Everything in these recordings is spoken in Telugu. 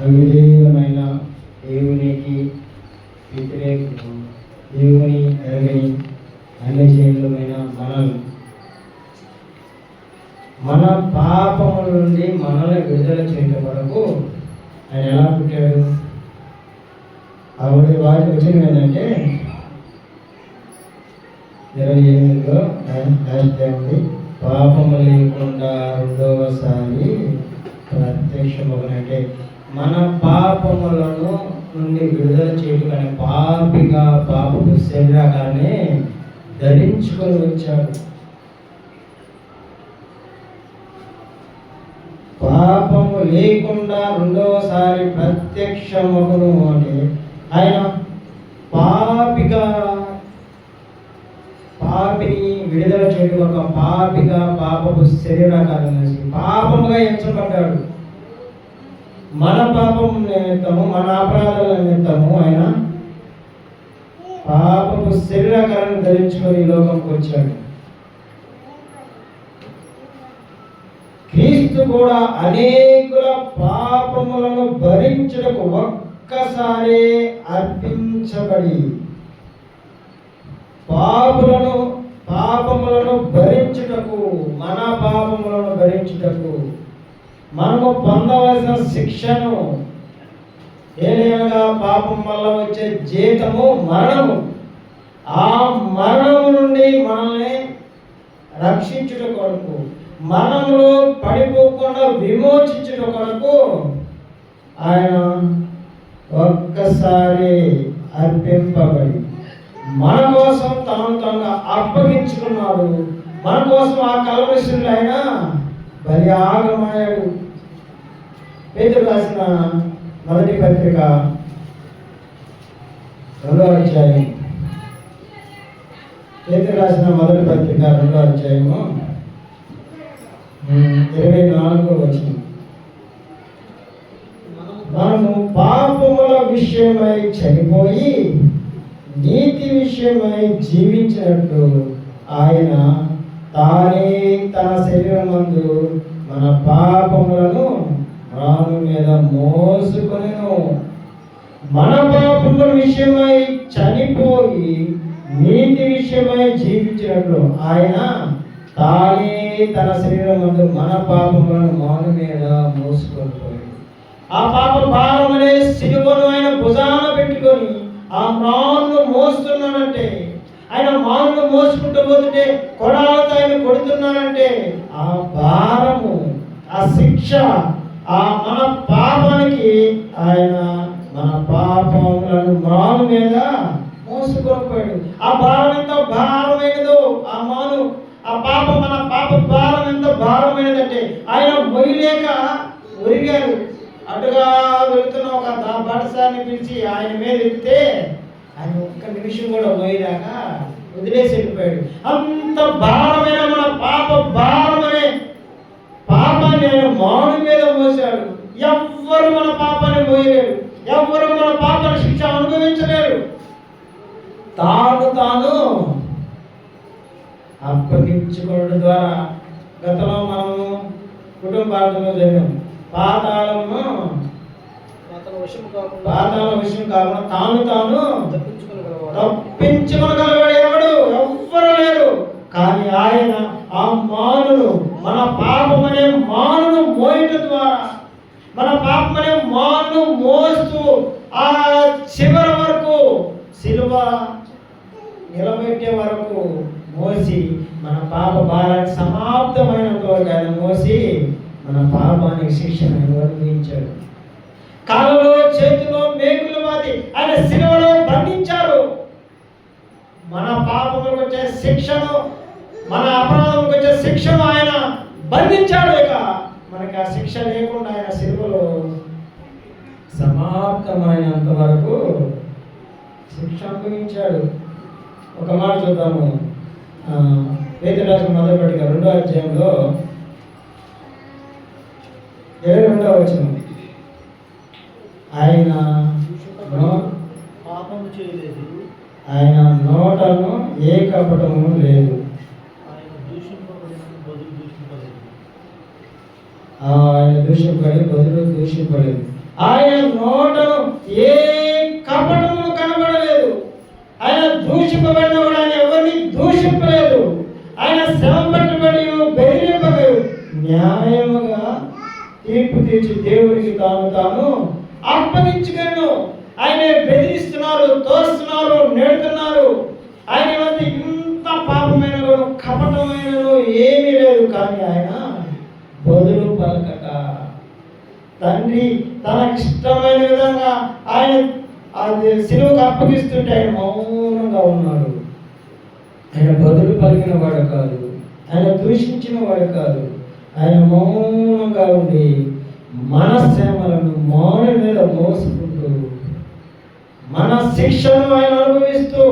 అవిధేయమైన దేవునికి వ్యతిరేక దేవుని ఎరగని అన్యజీయులమైన చేయడమైన మనల్ని మన పాపముల నుండి మనల్ని విడుదల చేయటం వరకు ఆయన ఎలా పుట్టాడు? ఆవిడ వారి వచ్చిన ఏంటంటే ఇరవై ఎనిమిదిలో దేవుడి పాపము లేకుండా రెండవసారి ప్రత్యక్షమవునంటే మన పాపములను నుండి విడుదల చేయడం అనే పాపిగా పాపపు శరీరాన్ని ధరించుకొని వచ్చాడు. పాపము లేకుండా రెండవసారి ప్రత్యక్షమగును అంటే ఆయన పాపిగా పాపిని విడుదల చేయడం ఒక పాపిగా పాపపు శరీరాకారం వేసి పాపముగా ఎంచబడ్డాడు. మన పాపం నిమిత్తము మన అపరాధాల నిమిత్తము ఆయన పాపపు శరీరాకారాన్ని ధరించుకొని ఈ లోకంకి వచ్చాడు. క్రీస్తు కూడా అనేకుల పాపములను భరించుటకు ఒక్కసారే అర్పించబడి పాపులను పాపములను భరించుటకు మన పాపములను భరించుటకు మనము పొందవలసిన శిక్షను ఏదైనా పాపం వల్ల వచ్చే జీతము మరణము. ఆ మరణము నుండి మనల్ని రక్షించుట కొరకు మరణంలో పడిపోకుండా విమోచించుట కొరకు ఆయన ఒక్కసారి అర్పింపబడి మన కోసం తనను తనగా అప్పగించుకున్నాడు. మన కోసం ఆ కలవశులు ఆయన పర్యాగమయ్యాడు పేదలు రాసిన మొదటి పత్రిక రెండో అధ్యాయం పేదలు రాసిన మొదటి పత్రిక రెండో అధ్యాయము. ఇరవై నాలుగు వచ్చిన మనము పాపముల విషయమై చనిపోయి నీతి విషయమై జీవించినట్లు ఆయన తానే తన శరీరమందు మన పాపములను రాను మీద మోసుకొనిను. మన పాపముల విషయమై చనిపోయి నీతి విషయమై జీవించినట్లు ఆయన తానే తన శరీరమందు మన పాపములను మాను మీద మోసుకొని ఆ పాప భారం అనే సిలువను ఆయన భుజాన పెట్టుకొని ఆ మాను మోస్తున్నానంటే ఆయన మాను మోసుకుంటూ పోతుంటే కొడాలతో ఆయన కొడుతున్నానంటే ఆ భారము ఆ శిక్ష ఆ మన పాపానికి ఆయన మన పాపములను మాను మీద మోసుకొని ఆ భారం ఎంత భారమైనదో ఆ మాను ఆ పాపం మన పాప భారం ఎంత భారమైనదంటే ఆయన మొయ్యలేక ఒరిగారు అటుగా వెళుతున్న ఒక దా- పిలిచి ఆయన మీద ఎత్తే ఆయన ఒక్క నిమిషం కూడా పోయేదాకా వదిలేసి వెళ్ళిపోయాడు. అంత భారమైన మన పాప భారమనే పాపాన్ని ఆయన మాను మీద మోసాడు ఎవ్వరు మన పాపాన్ని మోయలేరు. ఎవ్వరు మన పాపను శిక్ష అనుభవించలేరు. తాను తాను అప్పగించుకోవడం ద్వారా గతంలో మనము కుటుంబార్థంలో జరిగాం. పాతాళము కాకుండా పాతాళ విషయం కాకుండా తాను తాను తప్పించుకోగలవాడు ఎవడు? ఎవ్వరు లేరు. కానీ ఆయన ఆ మానును మన పాపమనే మానును మోయటం ద్వారా మన పాపమనే మానును మోస్తూ ఆ చివరి వరకు సిలువ నిలబెట్టే వరకు మోసి మన పాప భారాన్ని సమాప్తమైనంత వరకు ఆయన మోసి మన పాపానికి శిక్షను అనుభవించాడు కాళ్ళలో చేతిలో మేకులు మాది ఆయన శిలువలో బంధించారు. మన పాపములకు వచ్చే శిక్షను మన అపరాధములకు వచ్చే శిక్షను ఆయన బంధించాడు ఇక. మనకి ఆ శిక్ష లేకుండా ఆయన సిలువలో సమాప్తమైనంత వరకు శిక్ష అనుభవించాడు. ఒక మాట చూద్దాము. వేదరాజు మొదలుపెట్టిగా రెండో అధ్యాయంలో ఇరవై రెండో వచనం. ఆయన పాపము చేయలేదు. ఆయన నోటను ఏ కపటము లేదు. ఆయన దూషింపబడిన దూషింపడి బదులు దూషింపలేదు. ఆయన నోటను ఏ కపటము కనబడలేదు. ఆయన దూషింపబడినవాడు ఆయన ఎవరిని దూషింపలేదు. ఆయన శ్రమ పట్టబడి బెదిరింపబడు న్యాయముగా తీర్పు తీర్చి దేవుడికి తాను తాను అప్పగించుకను ఆయన బెదిరిస్తున్నారు తోస్తున్నారు నేడుతున్నారు. ఆయన వద్ద ఇంత పాపమైన కపటమైన ఏమీ లేదు. కానీ ఆయన బదులు పలకట. తండ్రి తనకిష్టమైన విధంగా ఆయన అది సిలువకు అప్పగిస్తుంటే ఆయన మౌనంగా ఉన్నాడు. ఆయన బదులు పలికిన వాడు కాదు. ఆయన దూషించిన వాడు కాదు. ఆయన మౌనంగా ఉండి మన శ్రమలను మౌని మీద మోసుకుంటూ మన శిక్షను ఆయన అనుభవిస్తూ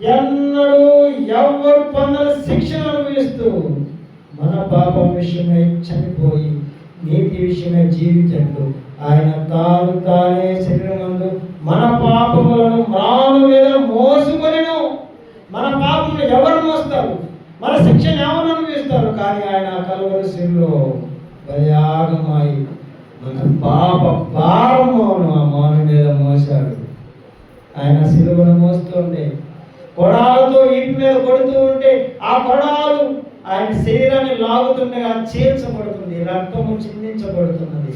ఎన్నడూ ఎవరు పొందని శిక్షను అనుభవిస్తూ మన పాపం విషయమై చనిపోయి నీతి విషయమై జీవించట్లు ఆయన తాను తానే శరీరమందు మన పాపములను మాను మీద మోసుకొనిను. మన పాపములు ఎవరు మోస్తారు? మన శిక్షను ఎవరు అనుభవిస్తారు? కానీ ఆయన కలవలసిలో ప్రయాగమాయి మన పాప భారమును ఆ మౌన మీద మోసాడు ఆయన సిలువను మోస్తుండే కొడాలతో ఇంటి మీద కొడుతూ ఉంటే ఆ కొడాలు ఆయన శరీరాన్ని లాగుతుండగా చీల్చబడుతుంది రక్తము చిందించబడుతున్నది.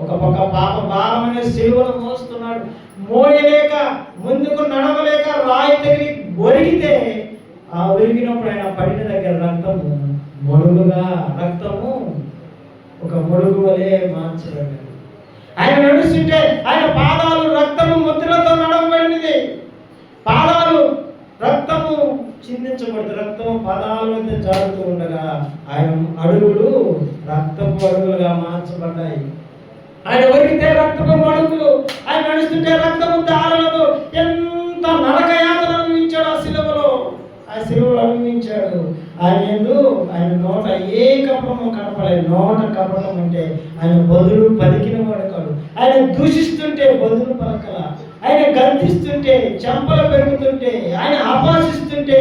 ఒక పక్క పాప భారమైన సిలువను మోస్తున్నాడు. మోయలేక ముందుకు నడవలేక రాయి తగిలి ఒరిగితే ఆ ఒరిగినప్పుడు ఆయన పడిన దగ్గర రక్తము మొడుగుగా రక్తము ఒక మొడుగు వలె మార్చబడ్డాడు. ఆయన నడుస్తుంటే ఆయన పాదాలు రక్తము ముద్రలతో నడవబడినది. పాదాలు రక్తము చిందించబడింది రక్తము పాదాలు మీద జారుతూ ఉండగా ఆయన అడుగులు రక్తపు అడుగులుగా మార్చబడ్డాయి. ఆయన ఒరిగితే రక్తపు అడుగులు ఆయన నడుస్తుంటే రక్తము దారులతో ఎంత నరకయాతన అనుభవించాడు ఆ శిలువలో. ఆ శిలువలో అనుభవించాడు ఆయన ఎందు ఆయన నోట ఏ కపటము కనపడలేదు. నోట కపటం అంటే ఆయన బదులు పలికిన వాడు కాడు ఆయన దూషిస్తుంటే బదులు పలకల. ఆయన గర్తిస్తుంటే చెంపలు పెరుగుతుంటే ఆయన అపాసిస్తుంటే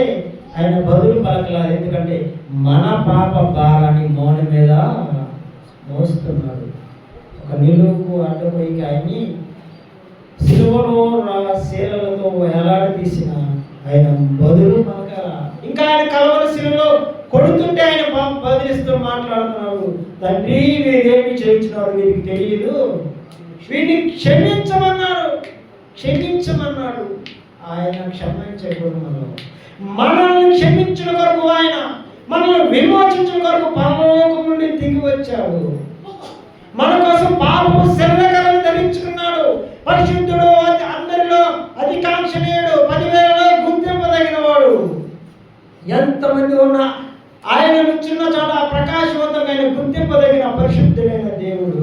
ఆయన బదులు పలకల. ఎందుకంటే మన పాప భారాన్ని మోన మీద మోస్తున్నాడు. ఒక నిలువుకు అడ్డపోయి ఆయన్ని సిలువలో రా శీలలతో ఎలాడి తీసిన ఆయన బదులు పలకల. ఇంకా ఆయన కలవల శిలలో కొడుతుంటే ఆయన బదిలిస్తూ మాట్లాడుతున్నాడు. తండ్రి వీరేమి చేయించినారు వీరికి తెలియదు వీటిని క్షమించమన్నారు. క్షమించమన్నాడు. ఆయన క్షమించకూడదు మనం మనల్ని క్షమించిన కొరకు ఆయన మనల్ని విమోచించిన కొరకు పరలోకం నుండి దిగి వచ్చాడు. మన కోసం పాపము శరీరకలను ధరించుకున్నాడు. పరిశుద్ధుడు అందరిలో అధికాంక్షణీయుడు పదివేల ఎంతమంది ఉన్నా ఆయన నుంచున్న చోట ప్రకాశవంతమైన గుర్తింపదగిన పరిశుద్ధుడైన దేవుడు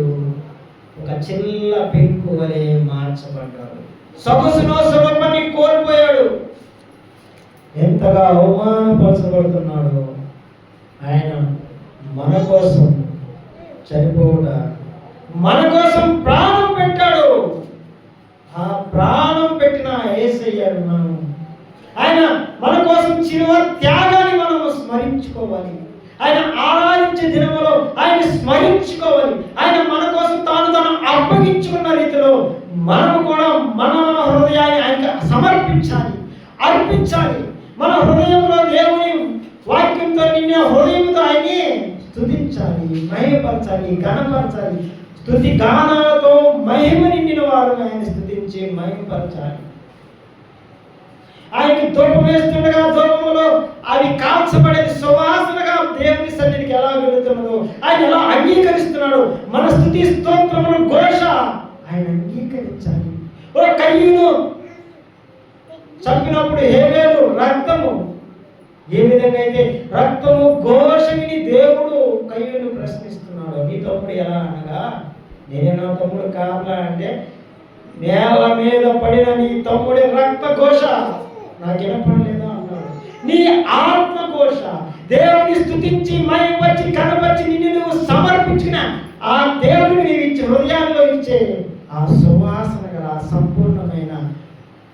ఒక చిల్ల పెంకు వలె మార్చబడ్డాడు. సొగసును సులభని కోల్పోయాడు. ఎంతగా అవమానపరచబడుతున్నాడో ఆయన మన కోసం చనిపోవట స్మరించుకోవాలి ఆయన ఆరాధించే దినములో ఆయన స్మరించుకోవాలి. ఆయన మన కోసం తాను తాను అప్పగించుకున్న రీతిలో మనం కూడా మన హృదయాన్ని ఆయనకి సమర్పించాలి. అర్పించాలి. మన హృదయంలో దేవుని వాక్యంతో నిన్న హృదయంతో ఆయన్ని స్థుతించాలి మహిమపరచాలి ఘనపరచాలి. స్తుతి గానాలతో మహిమ నిండిన వారు ఆయన స్థుతించి మహిమపరచాలి. ధూపం వేస్తుండగా ధూపంలో అది కాల్చబడేది సువాసనగా దేవుని సన్నిధికి ఎలా వెళుతున్నదో ఆయన ఎలా అంగీకరిస్తున్నాడు మన స్థుతి స్తోత్రములు ఘోష ఆయన అంగీకరించాలి. ఓ కయ్యూను చంపినప్పుడు హేవేలు రక్తము ఏ విధంగా అయితే రక్తము ఘోషమిని దేవుడు కయ్యూను ప్రశ్నిస్తున్నాడు నీ తమ్ముడు ఎలా అనగా నేనే నా తమ్ముడు కావాలా అంటే నేల మీద పడిన నీ తమ్ముడి రక్త ఘోష నాకు వినపడలేదా అన్నాడు. నీ ఆత్మఘోష దేవుని స్థుతించి మైపరిచి కనపరిచి నిన్ను నువ్వు సమర్పించిన ఆ దేవుడిని నీవు ఇచ్చే హృదయాల్లో ఇచ్చే ఆ సువాసన గల సంపూర్ణమైన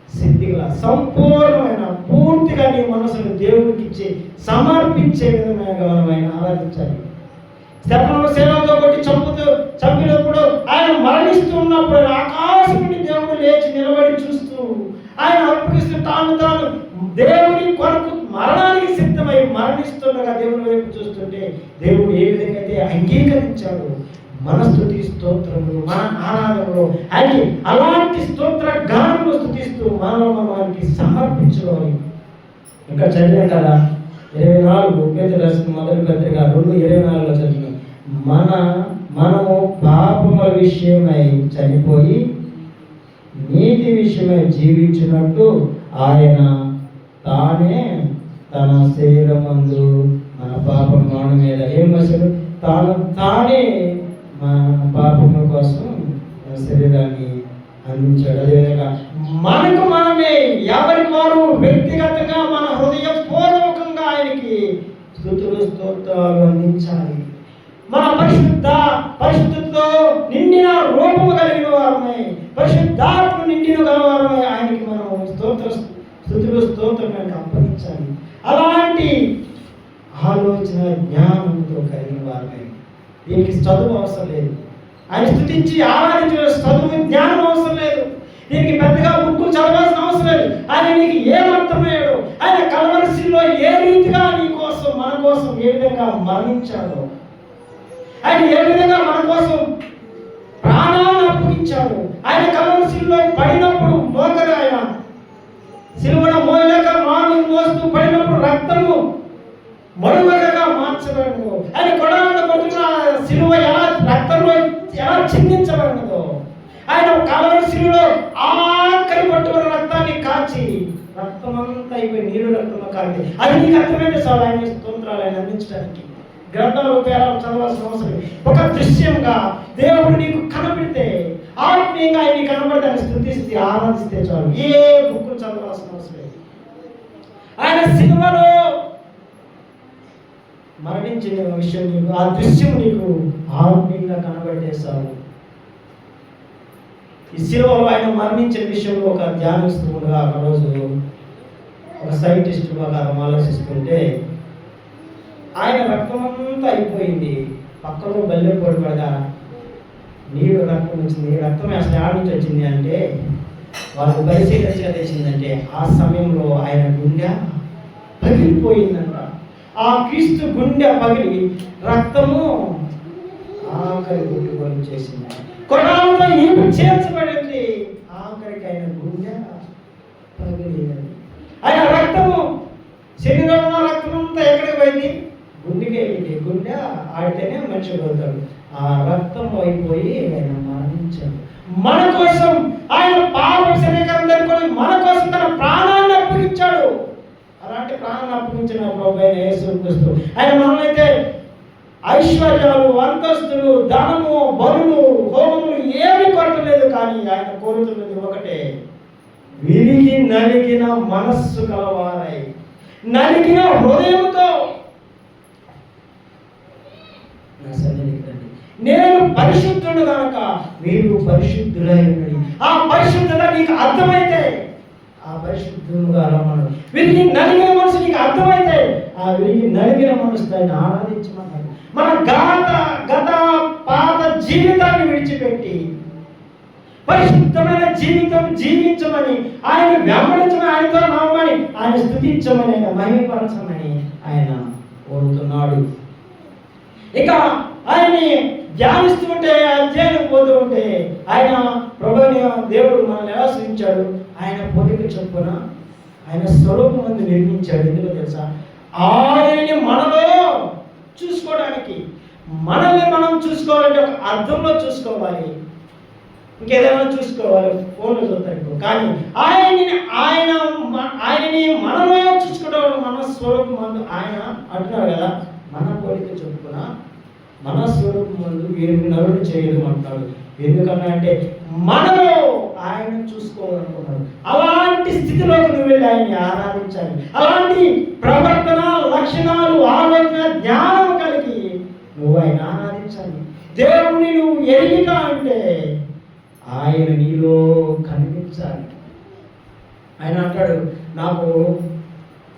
సిద్ధి గల సంపూర్ణమైన పూర్తిగా నీ మనసును దేవునికి ఇచ్చి సమర్పించే విధమైన గౌరవమైన ఆరాధించాలి. శరణను సేవతో కొట్టి చంపుతూ చంపినప్పుడు ఆయన మరణిస్తున్నప్పుడు ఆకాశం నుండి దేవుడు లేచి నిలబడి చూస్తూ ఆయన అప్పుడు తాను తాను దేవుని కొరకు మరణానికి సిద్ధమై మరణిస్తుండగా దేవుని వైపు చూస్తుంటే దేవుడు ఏ విధంగా అయితే అంగీకరించాడు మన స్థుతి స్తోత్రములు మన ఆనందములు అది అలాంటి స్తోత్ర గానములు స్థుతిస్తూ మానవ మనకి సమర్పించుకోవాలి ఇంకా చదివాం కదా ఇరవై నాలుగు పేద రాసిన మొదటి పత్రిక రెండు ఇరవై నాలుగులో చదివినాం మన మనము పాపముల విషయమై చనిపోయి నీతి విషయమై జీవించినట్టు ఆయన తానే తన శరీరమందు మన పాపం మన మీద ఏం అసలు తాను తానే మన పాపముల కోసం శరీరాన్ని అందించాడు. అదేవిధంగా మనకు మనమే ఎవరి వారు వ్యక్తిగతంగా మన హృదయపూర్వకంగా ఆయనకి స్థుతులు స్తోత్రాలు అందించాలి. మన పరిశుద్ధ పరిశుద్ధతో నిండిన రూపము కలిగిన వారమే పరిశుద్ధాత్మ నిండిన గలవారమే ఆయనకి మనం స్తోత్ర స్థుతులు స్తోత్రం అప్పగించాలి. అలాంటి ఆలోచన జ్ఞానంతో కలిగిన వారమే. దీనికి చదువు అవసరం లేదు. ఆయన స్థుతించి ఆరాధించిన చదువు జ్ఞానం అవసరం లేదు. దీనికి పెద్దగా బుక్కులు చదవాల్సిన అవసరం లేదు. ఆయన నీకు ఏమర్థమయ్యాడు ఆయన కలవరసిలో ఏ రీతిగా నీ కోసం మన కోసం ఏ విధంగా మరణించాడో? ఆయన ఏ విధంగా మన కోసం ప్రాణాలు అప్పగించాడు? ఆయన కలవరసిలో పడినప్పుడు మోకరు ఆయన. సిలువన మోయలేక మాను మోస్తూ పడినప్పుడు రక్తము మడుగడగా మార్చబడినదు ఆయన కొడాలను కొట్టిన సిలువ ఎలా రక్తంలో ఎలా చిందించబడినదో ఆయన కలవరి సిలువలో ఆఖరి పట్టుకున్న రక్తాన్ని కాచి రక్తం అంతా అయిపోయి నీరు రక్తం కాచి అది నీకు అర్థమైంది సార్ ఆయన స్తోత్రాలు ఆయన అందించడానికి. గ్రంథాలు పేరాలు చదవాల్సిన అవసరం ఒక దృశ్యంగా దేవుడు నీకు కనపడితే ఆత్మీయంగా ఆయన నీకు కనబడితే ఆయన స్థుతిస్తే ఆనందిస్తే చాలు. ఏ బుక్కులు చదవాల్సిన అవసరం లేదు. ఆయన సినిమాలో మరణించిన విషయం నీకు ఆ దృశ్యం నీకు ఆత్మీయంగా కనబడేశావు ఈ సినిమాలో ఆయన మరణించిన విషయంలో ఒక ధ్యానిస్తుండగా ఒక రోజు ఒక సైంటిస్ట్ ప్రకారం ఆలోచిస్తుంటే ఆయన రక్తం అంతా అయిపోయింది. పక్కలో బల్లె పడగా నీరు రక్తం వచ్చింది రక్తం అసలు ఆడ నుంచి వచ్చింది అంటే వాళ్ళకు పరిశీలించగా తెచ్చిందంటే ఆ సమయంలో ఆయన గుండె పగిలిపోయిందంట. ఆ క్రీస్తు గుండె పగిలి రక్తము ఆఖరి గుట్టుకొని చేసింది. కొనాలలో ఏమి చేర్చబడింది. ఆఖరికి ఆయన గుండె పగిలినది ఆయన రక్తము శరీరంలో రక్తం అంతా ఎక్కడికి పోయింది? గుండెకి ఆడితేనే మనిషి పోతాడు. ఆ రక్తం అయిపోయి ఆయన మరణించాడు. మన కోసం ఆయన పాప సమీకరణ దొరుకుని మన కోసం తన ప్రాణాన్ని అప్పగించాడు. అలాంటి ప్రాణాన్ని అప్పగించిన ప్రభు అయిన ఆయన మనమైతే ఐశ్వర్యాలు అంతస్తులు ధనము బరులు హోమము ఏమి కొట్టలేదు కానీ ఆయన కోరుతున్నది ఒకటే. విరిగి నలిగిన మనస్సు కలవారై నలిగిన హృదయంతో నా సన్నిధికి రండి. నేను పరిశుద్ధుడు కనుక మీరు పరిశుద్ధులై ఉండండి ఆ పరిశుద్ధత నీకు అర్థమైతే ఆ పరిశుద్ధుడుగా రమ్మను. వీరికి నలిగిన మనసు నీకు అర్థమైతే ఆ వీరికి నలిగిన మనసు దాన్ని ఆరాధించమన్నాడు. మన గత గత పాత జీవితాన్ని విడిచిపెట్టి పరిశుద్ధమైన జీవితం జీవించమని ఆయన వెంబడించమని ఆయనతో నమ్మని ఆయన స్థుతించమని ఆయన మహిమపరచమని ఆయన కోరుతున్నాడు. ఇక ఆయన్ని ధ్యానిస్తూ ఉంటే అధ్యయనం పోతూ ఉంటే ఆయన ప్రభుని దేవుడు మనల్ని ఎలా సృష్టించాడు ఆయన పోలిక చొప్పున ఆయన స్వరూపం మంది నిర్మించాడు. ఎందుకో తెలుసా? ఆయన్ని మనలో చూసుకోవడానికి. మనల్ని మనం చూసుకోవాలంటే ఒక అర్థంలో చూసుకోవాలి. ఇంకేదైనా చూసుకోవాలి. ఫోన్లో చూస్తాడు కానీ ఆయన్ని ఆయన మ- ఆయనని మనలో చూసుకోవడం మన స్వరూపం మందు ఆయన అంటున్నాడు కదా. మన కోరిక చొప్పున మన స్వరూపములు మందు వీరిని నరుడు చేయదు అంటాడు. ఎందుకన్నా అంటే మనలో ఆయన చూసుకోవాలనుకున్నాడు. అలాంటి స్థితిలోకి నువ్వు వెళ్ళి ఆయన్ని ఆరాధించాలి. అలాంటి ప్రవర్తన లక్షణాలు ఆలోచన జ్ఞానం కలిగి నువ్వు ఆయన ఆరాధించాలి. దేవుని నువ్వు ఎరిగిగా అంటే ఆయన నీలో కనిపించాలి. ఆయన అంటాడు నాకు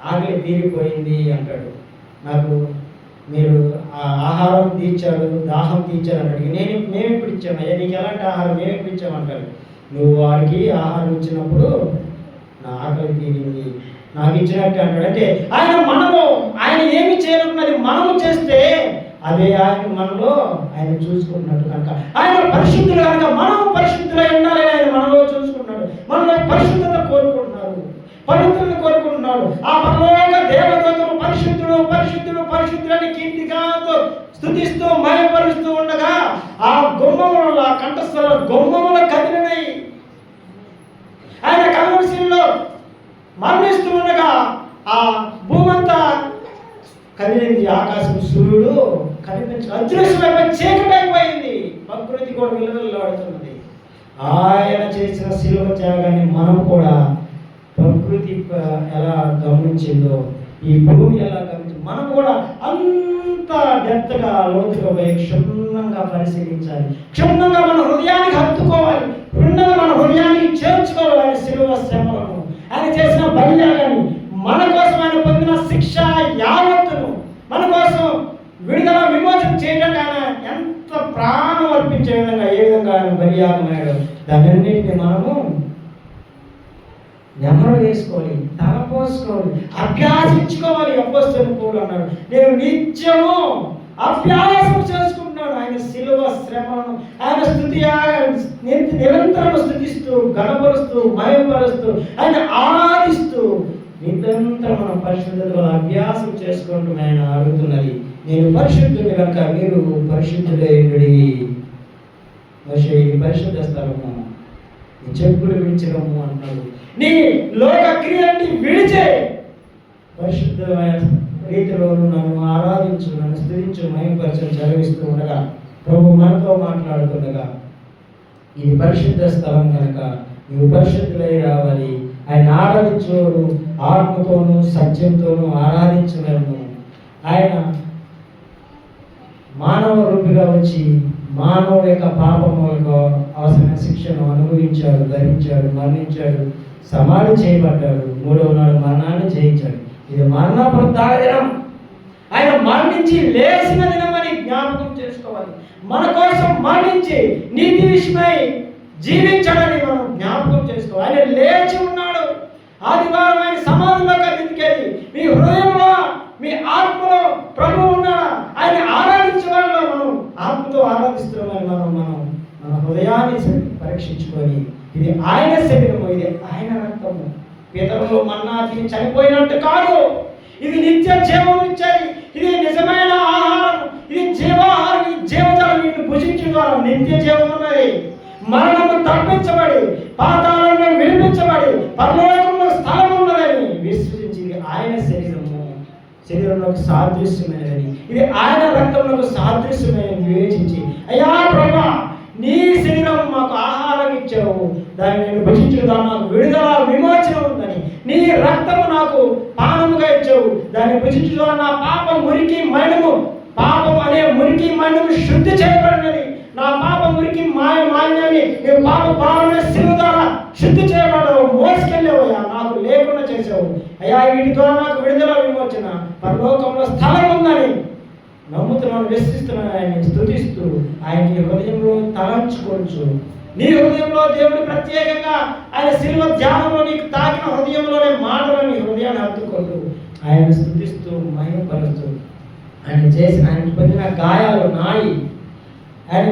ఆకలి తీరిపోయింది అంటాడు. నాకు మీరు ఆ ఆహారం తీర్చాడు దాహం తీర్చాడు అంటాడు నేను మేము ఇప్పుడు ఇచ్చాము అయ్యా నీకు ఎలాంటి ఆహారం? మేము ఇప్పుడు ఇచ్చామంటాడు నువ్వు వాడికి ఆహారం ఇచ్చినప్పుడు నా ఆకలి తీరింది. నాకు ఇచ్చినట్టు అంటాడు. అంటే ఆయన మనము ఆయన ఏమి చేయాలన్నది మనము చేస్తే అదే ఆయన మనలో ఆయన చూసుకుంటున్నాడు కనుక. ఆయన పరిశుద్ధులు కనుక మనం పరిశుద్ధులై ఉండాలని ఆయన మనలో చూసుకుంటున్నాడు. మనలో పరిశుద్ధత కోరుకుంటున్నారు పవిత్రత కోరుకుంటున్నాడు. ఆ పరలోక దేవతతో పరిశుద్ధుడు పరిశుద్ధుడు పరిశుద్ధులని కీర్తిగాతో స్థుతిస్తూ మయపరుస్తూ ఉండగా ఆ గుమ్మముల ఆ కంఠస్థల గుమ్మముల కదిలినాయి ఆయన కలవరిశీల్లో మరణిస్తూ ఉండగా ఆ భూమంతా కదిలింది. ఆకాశం సూర్యుడు కనిపించ అదృశ్యమైన చీకటి అయిపోయింది ప్రకృతి కూడా విలువలాడుతున్నది ఆయన చేసిన శిలువ త్యాగాన్ని మనం కూడా ప్రకృతి ఎలా గమనించిందో ఈ భూమి ఎలా మనం కూడా అంత డెప్త్గా లోతుగా పోయి క్షుణ్ణంగా పరిశీలించాలి. క్షుణ్ణంగా మన హృదయానికి హత్తుకోవాలి. క్షుణ్ణంగా మన హృదయానికి చేర్చుకోవాలి ఆయన శిలువ శ్రమలను. ఆయన చేసిన బలియాగాన్ని మన కోసం ఆయన పొందిన శిక్ష యావత్తును. మన కోసం విడుదల విమోచన చేయడానికి ఆయన ఎంత ప్రాణం అర్పించే విధంగా ఏ విధంగా ఆయన బలియాగమయ్యాడు దానన్నింటినీ మనము నెమరు వేసుకోవాలి. తలపోసుకోవాలి అభ్యాసించుకోవాలి అప్పస్తుని కూడా అన్నాడు. నేను నిత్యము అభ్యాసం చేసుకుంటున్నాను. ఆయన శిలువ శ్రమను ఆయన స్థుతి నిరంతరం స్థుతిస్తూ గణపరుస్తూ భయపరుస్తూ ఆయన ఆరాధిస్తూ నిరంతరం మనం పరిశుద్ధత అభ్యాసం చేసుకుంటూ ఆయన అడుగుతున్నది నేను పరిశుద్ధుని కనుక మీరు పరిశుద్ధుడైనడి పరిశుద్ధ స్థలము. చెప్పులు విడిచడము అంటున్నాడు నీ లోక క్రియల్ని విడిచే పరిశుద్ధమైన రీతిలో నన్ను ఆరాధించు నన్ను స్థిరించు మయంపరచు చదివిస్తూ ఉండగా ప్రభు మనతో మాట్లాడుతుండగా ఇది పరిశుద్ధ స్థలం కనుక నువ్వు పరిశుద్ధులై రావాలి. ఆయన ఆరాధించోడు ఆత్మతోనూ సత్యంతోనూ ఆరాధించగలను. ఆయన మానవ రూపిగా వచ్చి మానవ యొక్క పాపములకు అవసరమైన శిక్షను అనుభవించాడు ధరించాడు మరణించాడు సమాధి చేయబడ్డాడు మూడవ నాడు మరణాన్ని జయించాడు. ఇది మరణ దినం ఆయన మరణించి లేచిన దినం అని జ్ఞాపకం చేసుకోవాలి. మన కోసం మరణించి నీతి విషయమై జీవించడని మనం జ్ఞాపకం చేసుకోవాలి. ఆయన లేచి ఉన్నాడు. ఆదివారం ఆయన సమాధిలోకి ఎత్తుకెళ్ళి మీ హృదయంలో మీ ఆత్మలో ప్రభు ఉన్నాడా? ఆయన ఆరాధించే వాళ్ళలో మనం ఆత్మతో ఆరాధిస్తున్నామని మనం మనం హృదయాన్ని పరీక్షించుకొని ఇది ఆయన శరీరము ఇది ఆయన రక్తము. పితరులు మన్నా తిని చనిపోయినట్టు కాదు. ఇది నిత్య జీవం ఇచ్చేది. ఇది నిజమైన ఆహారం. ఇది జీవాహారం ఈ జీవజలం నిన్ను భుజించడం ద్వారా నిత్య జీవం ఉన్నది. మరణము తప్పించబడి పాతాళంలో విడిపించబడి పరలోకంలో స్థలం ఉన్నదని విశ్వసించింది ఆయన శరీరము. శరీరంలోకి సాదృశ్యమైనదని ఇది ఆయన రక్తంలోకి సాదృశ్యమైనది వివేచించి అయ్యా ప్రభా నీ శరీరం మాకు ఆహారం ఇచ్చావు. దాన్ని నేను భుజించడం నాకు విడుదల విమోచన ఉందని. నీ రక్తము నాకు పానముగా ఇచ్చావు. దాన్ని భుజించడం నా పాపం మురికి మైనము పాపం అనే మురికి మైనము శుద్ధి చేయబడినది. నా పాప మురికి మాయ మాలిన్యాన్ని నీ పాప పాలన శిలువ ద్వారా శుద్ధి చేయబడ్డావు. మోసుకెళ్ళావయ్యా నాకు లేకుండా చేసావు అయ్యా వీటి ద్వారా నాకు విడుదల విమోచన. పరలోకంలో స్థలం ఉందని. నమ్ముతున్నాను విశ్వస్తున్నాను ఆయన్ని స్థుతిస్తూ ఆయన హృదయంలో తలంచుకోవచ్చు నీ హృదయంలో దేవుడు ప్రత్యేకంగా ఆయన శిల్వ ధ్యానంలో నీకు తాకిన హృదయంలోనే మాటలు నీ హృదయాన్ని హత్తుకుంటూ ఆయన స్థుతిస్తూ మహిమపరుస్తూ ఆయన చేసిన ఆయన పొందిన గాయాలు నాయి. ఆయన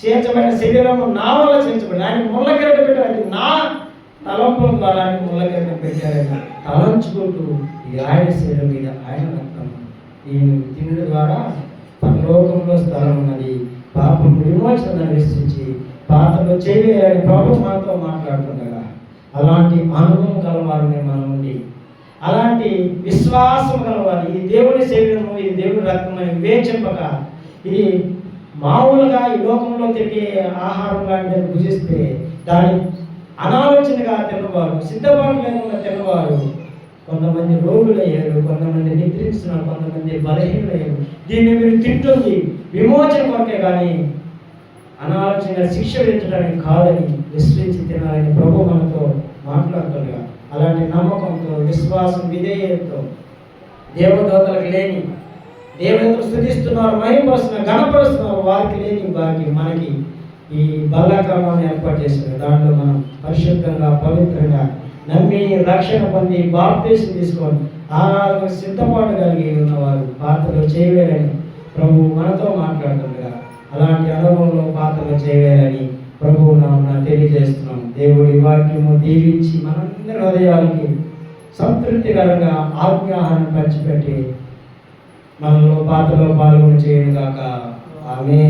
చేర్చబడిన శరీరము నా వల్ల చేర్చబడి ఆయన ముళ్ళగిరట పెట్టాడు. నా తలంపుల ద్వారా ఆయన ముళ్ళగిరట పెట్టారని తలంచుకుంటూ ఈ ఆయన శరీరం మీద ఆయన రక్తం ఈ తిండి ద్వారా పరలోకంలో స్థలం ఉన్నది. పాపం విమోచన నిర్శించి పాతలో చేయలేని ప్రభు మనతో మాట్లాడుతుండగా అలాంటి అనుభవం కలవారు మనం ఉండి అలాంటి విశ్వాసం కలవాలి ఇది దేవుని శరీరము ఇది దేవుని రక్తం అని వివేచింపక ఇది మామూలుగా ఈ లోకంలో తిరిగే ఆహారం లాంటిది భుజిస్తే దాని అనాలోచనగా తిన్నవారు సిద్ధపాటు లేకుండా తిన్నవారు కొంతమంది రోగులయ్యారు కొంతమంది నిద్రిస్తున్నారు కొంతమంది బలహీనులయ్యారు. దీన్ని మీరు తింటుంది విమోచన కొరకే కానీ అనాలోచనగా శిక్ష విధించడానికి కాదని విశ్వసించి తినాలని ప్రభు మనతో మాట్లాడుతుండగా అలాంటి నమ్మకంతో విశ్వాసం విధేయతతో దేవదూతలకు లేని దేవతలు స్థుతిస్తున్నారు మహిమపరుస్తున్నారు గణపరుస్తున్నారు వారికి లేని వారికి మనకి ఈ బల్లక్రమాన్ని ఏర్పాటు చేశారు దాంట్లో మనం పరిశుద్ధంగా పవిత్రంగా నమ్మి రక్షణ పొంది బాప్తీసం తీసుకొని ఆరాధన సిద్ధపాటు కలిగి ఉన్నవారు పాత్రలో చేయలేరని ప్రభు మనతో మాట్లాడుతుండగా అలాంటి అనుభవంలో పాత్రలో చేయలేరని ప్రభువు నామన తెలియజేస్తున్నాం. దేవుడి వాక్యము దీవించి మనందరి హృదయాలకి సంతృప్తికరంగా ఆజ్ఞాహారం పంచిపెట్టి మనలో పాత్రలో పాల్గొని చేయను కాక ఆమె